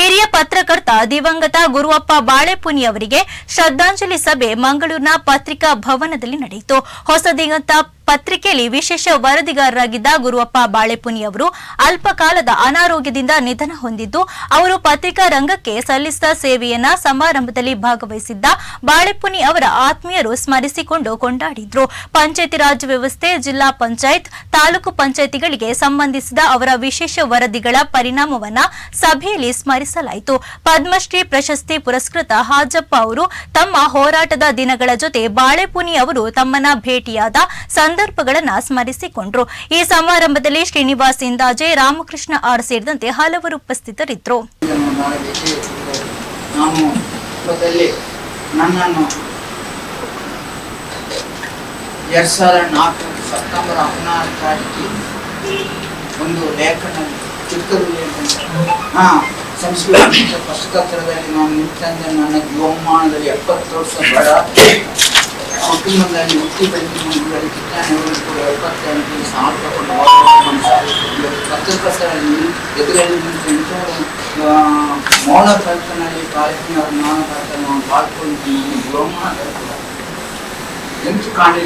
ಹಿರಿಯ ಪತ್ರಕರ್ತ ದಿವಂಗತ ಗುರುವಪ್ಪ ಬಾಳೆಪುನಿ ಅವರಿಗೆ ಶ್ರದ್ಧಾಂಜಲಿ ಸಭೆ ಮಂಗಳೂರಿನ ಪತ್ರಿಕಾ ಭವನದಲ್ಲಿ ನಡೆಯಿತು. ಹೊಸದಿಗಂತ ಪತ್ರಿಕೆಯಲ್ಲಿ ವಿಶೇಷ ವರದಿಗಾರರಾಗಿದ್ದ ಗುರುವಪ್ಪ ಬಾಳೆಪುನಿ ಅವರು ಅಲ್ಪಕಾಲದ ಅನಾರೋಗ್ಯದಿಂದ ನಿಧನ ಹೊಂದಿದ್ದು, ಅವರು ಪತ್ರಿಕಾ ರಂಗಕ್ಕೆ ಸಲ್ಲಿಸಿದ ಸೇವೆಯನ್ನ ಸಮಾರಂಭದಲ್ಲಿ ಭಾಗವಹಿಸಿದ್ದ ಬಾಳೆಪುನಿ ಅವರ ಆತ್ಮೀಯರು ಸ್ಮರಿಸಿಕೊಂಡು ಕೊಂಡಾಡಿದ್ರು. ಪಂಚಾಯತಿ ರಾಜ್ ವ್ಯವಸ್ಥೆ, ಜಿಲ್ಲಾ ಪಂಚಾಯತ್, ತಾಲೂಕು ಪಂಚಾಯತಿಗಳಿಗೆ ಸಂಬಂಧಿಸಿದ ಅವರ ವಿಶೇಷ ವರದಿಗಳ ಪರಿಣಾಮವನ್ನ ಸಭೆಯಲ್ಲಿ ಸ್ಮರಿಸಲಾಯಿತು. ಪದ್ಮಶ್ರೀ ಪ್ರಶಸ್ತಿ ಪುರಸ್ಕೃತ ಹಾಜಪ್ಪ ಅವರು ತಮ್ಮ ಹೋರಾಟದ ದಿನಗಳ ಜೊತೆ ಬಾಳೆಪುನಿ ಅವರು ತಮ್ಮನ್ನ ಭೇಟಿಯಾದ ಸಂದರ್ಭಗಳನ್ನ ಸ್ಮರಿಸಿಕೊಂಡರು. ಈ ಸಮಾರಂಭದಲ್ಲಿ ಶ್ರೀನಿವಾಸ್ ಇಂದಾಜೆ, ರಾಮಕೃಷ್ಣ ಆರ್ ಸೇರಿದಂತೆ ಹಲವರು ಉಪಸ್ಥಿತರಿದ್ದರು. ಒಂದು ಲೇಖನ ಪುಸ್ತಕದಲ್ಲಿ ನಾನು ನನ್ನ ಜೀವಮಾನದಲ್ಲಿ ಎಪ್ಪತ್ತು ವರ್ಷ ಬಡ ಕುಟುಂಬದಲ್ಲಿ ಹುಟ್ಟಿ ಬೆಳೆದು ఎందుకంటే ఎందుకు కానీ